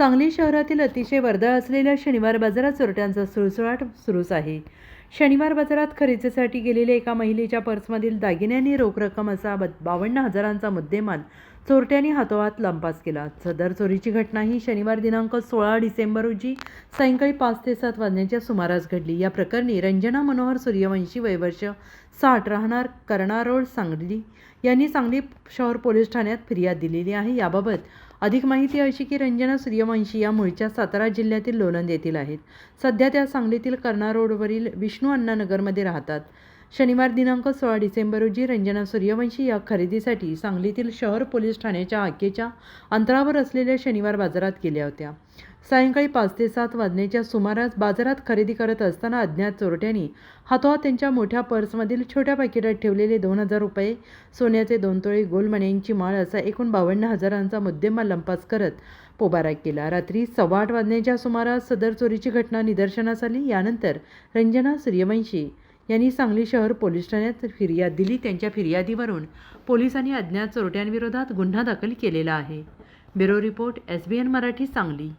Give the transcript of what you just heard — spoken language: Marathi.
सांगली शहरातील अतिशय वर्दळ असलेल्या शनिवार बाजारात चोरट्यांचा सुळसुळाट सुरूच आहे. शनिवार बाजारात खरेदीसाठी गेलेल्या एका महिलेच्या पर्समधील दागिन्यांनी रोख रक्कम असा बावन्न हजारांचा मुद्देमाल चोरट्यांनी हातोहात लंपास केला. सदर चोरीची घटना ही शनिवार दिनांक सोळा डिसेंबर रोजी सायंकाळी पाच ते सात वाजण्याच्या सुमारास घडली. या प्रकरणी रंजना मनोहर सूर्यवंशी वयवर्ष साठ राहणार कर्णा रोड सांगली यांनी सांगली शहर पोलीस ठाण्यात फिर्याद दिलेली आहे. याबाबत अधिक माहिती अशी की रंजना सूर्यवंशी या मूळच्या सातारा जिल्ह्यातील लोणंद येथील आहेत. सध्या त्या सांगलीतील कर्णा रोडवरील विष्णू अण्णा नगरमध्ये राहतात. शनिवार दिनांक सोळा डिसेंबर रोजी रंजना सूर्यवंशी या खरेदीसाठी सांगलीतील शहर पोलीस ठाण्याच्या आकेच्या अंतरावर असलेल्या शनिवार बाजारात गेल्या होत्या. सायंकाळी पाच ते सात वाजण्याच्या सुमारास बाजारात खरेदी करत असताना अज्ञात चोरट्यांनी हातोहात त्यांच्या मोठ्या पर्समधील छोट्या पाकिटात ठेवलेले दोन हजार रुपये सोन्याचे दोन तोळे गोलमण्यांची माळ असा एकूण बावन्न हजारांचा मुद्देमाल लंपास करत पोबारा केला. रात्री सव्वा आठ वाजण्याच्या सुमारास सदर चोरीची घटना निदर्शनास आली. यानंतर रंजना सूर्यवंशी यांनी सांगली शहर पोलीस ठाण्यात फिर्याद दिली. त्यांच्या फिर्यादीवरून पोलिसांनी अज्ञात चोरट्यांविरोधात गुन्हा दाखल केलेला आहे. Bureau report S B N Marathi Sangli.